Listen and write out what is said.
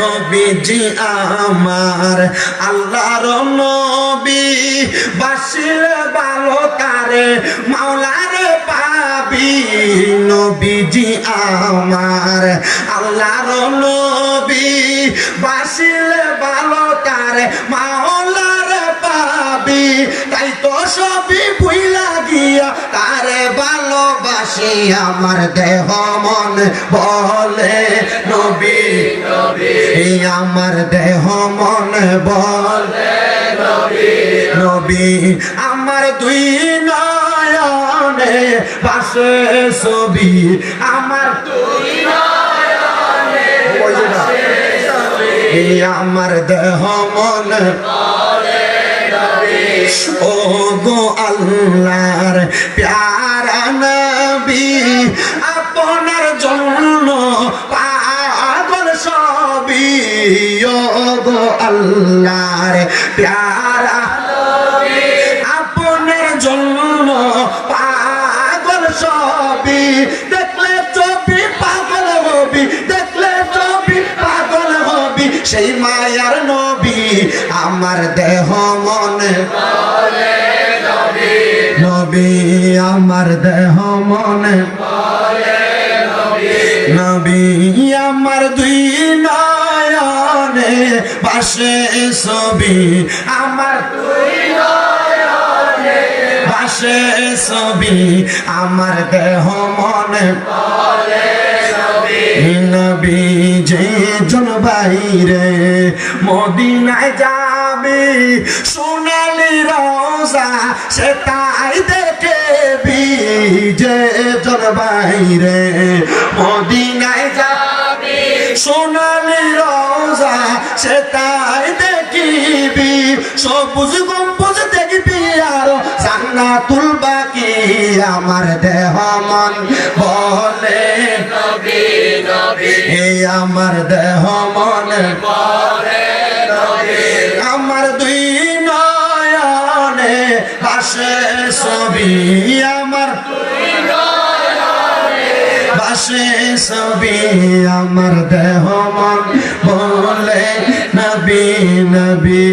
নবীজি আমার, আল্লাহর নবী বাসিলে ভালো তারে, মাওলারে পাবি। নবীজি আমার, আল্লাহর নবী বাসিলে ভালো তারে, মাওলারে পাবি। তাই তো সবই ভুইলা গিয়া তারে ভালোবাসি, আমার দেহ মন বলে, নবী এই আমার দেহ মন বল। আমার দুই নয়নে পাশে ছবি। আমার দুই আমার দেহ মন ও গো আল্লাহর প্যারা নবী, আপনার জন্য পাগল আল্লাহর, প্যারা পাগল দেখলে চবি পাগল হবি, দেখলে চবি পাগল হবি। সেই মায়ার নবী, আমার দেহ মনে নবী। আমার দেহ মনে নবী। আমার পাশে ছবি আমার। পাশে ছবি আমার দেহ মনে। নবী বাইরে মদিনায় যাবি, সোনালি রোজা সে তাই দেখে যে জন বাইরে মদিনায় যাবি রোজা সে তাই দেখিবি সবুজ গম্বুজ দেখবি আর জান্নাতুল বাকি আমার দেহ মন বলে। এই আমার দেহ মন আমার দুই নয়নে পাশে ছবি আমার। পাশে সবি আমার দেহ মন বলে নবী নবী।